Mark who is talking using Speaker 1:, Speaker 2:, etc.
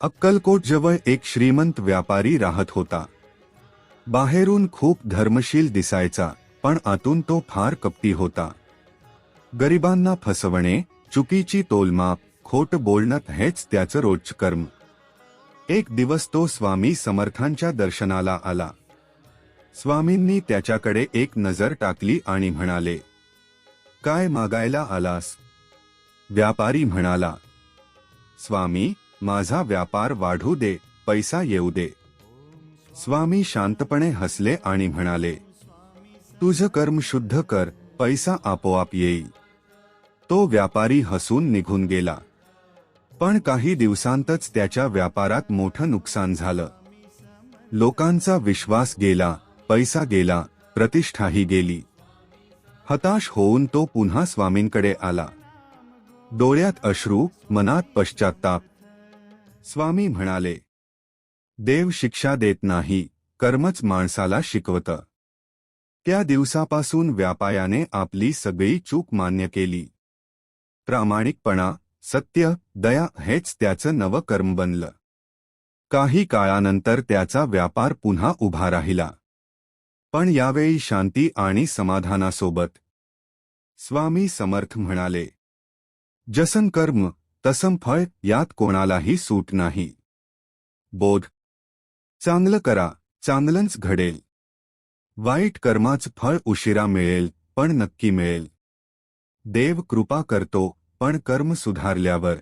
Speaker 1: अक्कलकोट जवळ एक श्रीमंत व्यापारी राहत होता. बाहेरून खूप धर्मशील दिसायचा पण आतून तो फार कपटी होता. गरिबांना फसवणे चुकीची तोलमाप खोट बोलणं हेच त्याचं रोज कर्म. एक दिवस तो स्वामी समर्थांच्या दर्शनाला आला. स्वामींनी त्याच्याकडे एक नजर टाकली आणि म्हणाले काय मागायला आलास? व्यापारी म्हणाला स्वामी माझा व्यापार वाढू दे पैसा येऊ दे. स्वामी शांतपणे हसले आणि म्हणाले तुझं कर्म शुद्ध कर पैसा आपोआप येईल. तो व्यापारी हसून निघून गेला. पण काही दिवसांतच त्याच्या व्यापारात मोठं नुकसान झालं. लोकांचा विश्वास गेला पैसा गेला प्रतिष्ठाही गेली. हताश होऊन तो पुन्हा स्वामींकडे आला. डोळ्यात अश्रू मनात पश्चाताप स्वामी म्हणाले देव शिक्षा देत नाही कर्मच माणसाला शिकवतं. त्या दिवसापासून व्यापायाने आपली सगळी चूक मान्य केली. प्रामाणिकपणा सत्य दया हेच त्याचं नवं कर्म बनलं. काही काळानंतर त्याचा व्यापार पुन्हा उभा राहिला. पण यावेळी शांती आणि समाधानासोबत. स्वामी समर्थ म्हणाले जसन कर्म तसं फळ यात कोणालाही सूट नाही. बोध. चांगलं करा चांगलंच घडेल. वाईट कर्माच फळ उशिरा मिळेल पण नक्की मिळेल. देव कृपा करतो पण कर्म सुधारल्यावर.